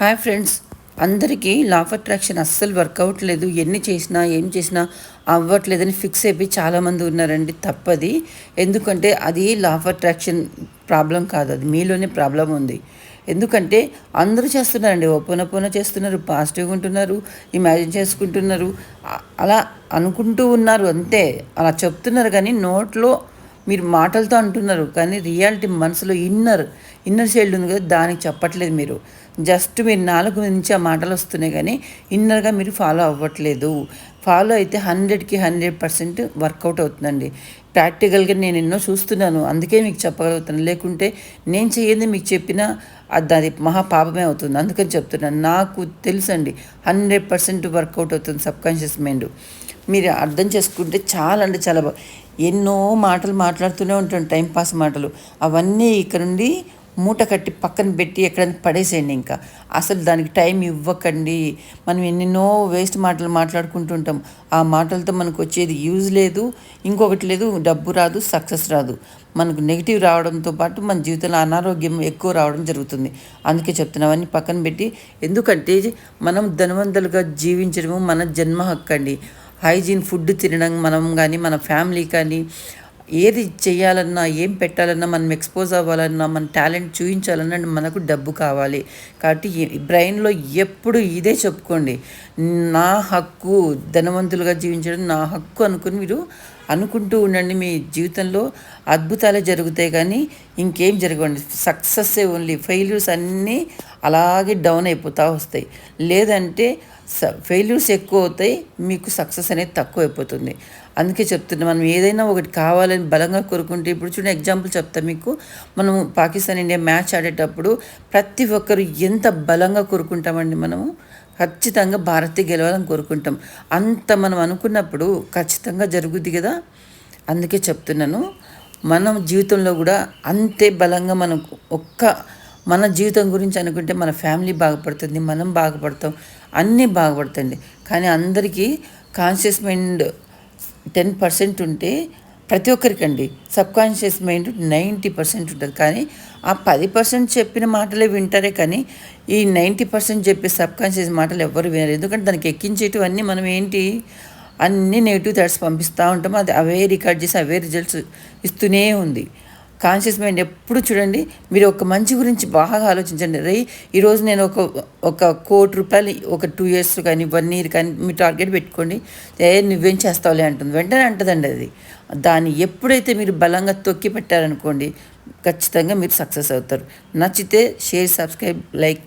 Hi friends. అందరికీ law of attraction అస్సలు work out లేదు. ఎన్ని చేసినా ఏం చేసినా అవ్వట్లేదని ఫిక్స్ అయిపోయి చాలామంది ఉన్నారండి. తప్పది. ఎందుకంటే అది లా ఆఫ్ అట్రాక్షన్ ప్రాబ్లం కాదు. అది మీలోనే ప్రాబ్లం ఉంది. ఎందుకంటే అందరూ చేస్తున్నారండి. ఓపెన్ ఓపెన్ చేస్తున్నారు. పాజిటివ్గా ఉంటున్నారు. ఇమాజిన్ చేసుకుంటున్నారు. అలా అనుకుంటూ ఉన్నారు. అంతే. అలా చెప్తున్నారు కానీ నోట్లో మీరు మాటలతో అంటున్నారు కానీ రియాలిటీ మనసులో ఇన్నర్ ఇన్నర్ చైల్డ్ ఉంది కదా దానికి చెప్పట్లేదు మీరు. జస్ట్ మీరు నాలుగు నుంచి ఆ మాటలు వస్తున్నాయి కానీ ఇన్నర్గా మీరు ఫాలో అవ్వట్లేదు. ఫాలో అయితే హండ్రెడ్కి హండ్రెడ్ పర్సెంట్ వర్కౌట్ అవుతుందండి. ప్రాక్టికల్గా నేను ఎన్నో చూస్తున్నాను. అందుకే మీకు చెప్పగలుగుతాను. లేకుంటే నేను చేయండి మీకు చెప్పినా అది అది మహాపాపమే అవుతుంది. అందుకని చెప్తున్నాను. నాకు తెలుసండి హండ్రెడ్ పర్సెంట్ వర్కౌట్ అవుతుంది సబ్కాన్షియస్ మైండ్. మీరు అర్థం చేసుకుంటే చాలా అంటే చాలా ఎన్నో మాటలు మాట్లాడుతూనే ఉంటాను. టైంపాస్ మాటలు. అవన్నీ ఇక్కడ నుండి మూట కట్టి పక్కన పెట్టి ఎక్కడైనా పడేసేయండి ఇంకా. అసలు దానికి టైం ఇవ్వకండి. మనం ఎన్నెన్నో వేస్ట్ మాటలు మాట్లాడుకుంటుంటాం ఆ మాటలతో మనకు వచ్చేది యూజ్ లేదు ఇంకొకటి లేదు డబ్బు రాదు సక్సెస్ రాదు. మనకు నెగిటివ్ రావడంతో పాటు మన జీవితంలో అనారోగ్యం ఎక్కువ రావడం జరుగుతుంది. అందుకే చెప్తున్నావన్నీ పక్కన పెట్టి. ఎందుకంటే మనం ధనవంతులుగా జీవించడము మన జన్మ హక్కు అండి హైజీన్ ఫుడ్ తినడం మనం కానీ మన ఫ్యామిలీ కానీ ఏది చేయాలన్నా ఏం పెట్టాలన్నా మనం ఎక్స్పోజ్ అవ్వాలన్నా మన టాలెంట్ చూపించాలన్నా మనకు డబ్బు కావాలి. కాబట్టి బ్రెయిన్లో ఎప్పుడు ఇదే చెప్పుకోండి. నా హక్కు ధనవంతులుగా జీవించడం నా హక్కు అనుకుని మీరు అనుకుంటూ ఉండండి మీ జీవితంలో. అద్భుతాలే జరుగుతాయి కానీ ఇంకేం జరగండి సక్సెస్సే ఓన్లీ ఫెయిల్యూర్స్ అన్నీ అలాగే డౌన్ అయిపోతూ వస్తాయి. లేదంటే స ఫెయిల్యూర్స్ ఎక్కువ అవుతాయి మీకు సక్సెస్ అనేది తక్కువ అయిపోతుంది. అందుకే చెప్తున్నా మనం ఏదైనా ఒకటి కావాలని బలంగా కోరుకుంటే ఇప్పుడు చూడండి ఎగ్జాంపుల్ చెప్తా మీకు. మనం పాకిస్తాన్ ఇండియా మ్యాచ్ ఆడేటప్పుడు ప్రతి ఒక్కరు ఎంత బలంగా కోరుకుంటామండి మనము? ఖచ్చితంగా భారత్ గెలవాలని కోరుకుంటాం. అంత మనం అనుకున్నప్పుడు ఖచ్చితంగా జరుగుద్ది కదా? అందుకే చెప్తున్నాను మనం జీవితంలో కూడా అంతే బలంగా మనం ఒక్క మన జీవితం గురించి అనుకుంటే మన ఫ్యామిలీ బాగుపడుతుంది మనం బాగుపడతాం అన్నీ బాగుపడుతుంది కానీ అందరికీ కాన్షియస్ మైండ్ టెన్ పర్సెంట్ ఉంటే ప్రతి ఒక్కరికండి. Subconscious mind ninety percent ఉంటుంది. కానీ ఆ పది పర్సెంట్ చెప్పిన మాటలే వింటారే కానీ ఈ నైంటీ పర్సెంట్ చెప్పే సబ్ కాన్షియస్ మాటలు ఎవ్వరు వినరు. ఎందుకంటే దానికి ఎక్కించేటివన్నీ మనం ఏంటి? అన్ని నెగిటివ్ థాట్స్ పంపిస్తూ ఉంటాం. అది అవే రికార్డ్ చేసి అవే రిజల్ట్స్ ఇస్తూనే ఉంది. కాన్షియస్ మైండ్ ఎప్పుడు చూడండి మీరు ఒక మంచి గురించి బాగా ఆలోచించండి. రై ఈరోజు నేను ఒక ఒక కోటి రూపాయలు ఒక టూ ఇయర్స్ కానీ వన్ ఇయర్ కానీ మీ టార్గెట్ పెట్టుకోండి. ఏ నువ్వేం చేస్తావులే అంటుంది. వెంటనే అంటదండి అది. దాన్ని ఎప్పుడైతే మీరు బలంగా తొక్కి పెట్టారనుకోండి ఖచ్చితంగా మీరు సక్సెస్ అవుతారు. నచ్చితే షేర్ సబ్స్క్రైబ్ లైక్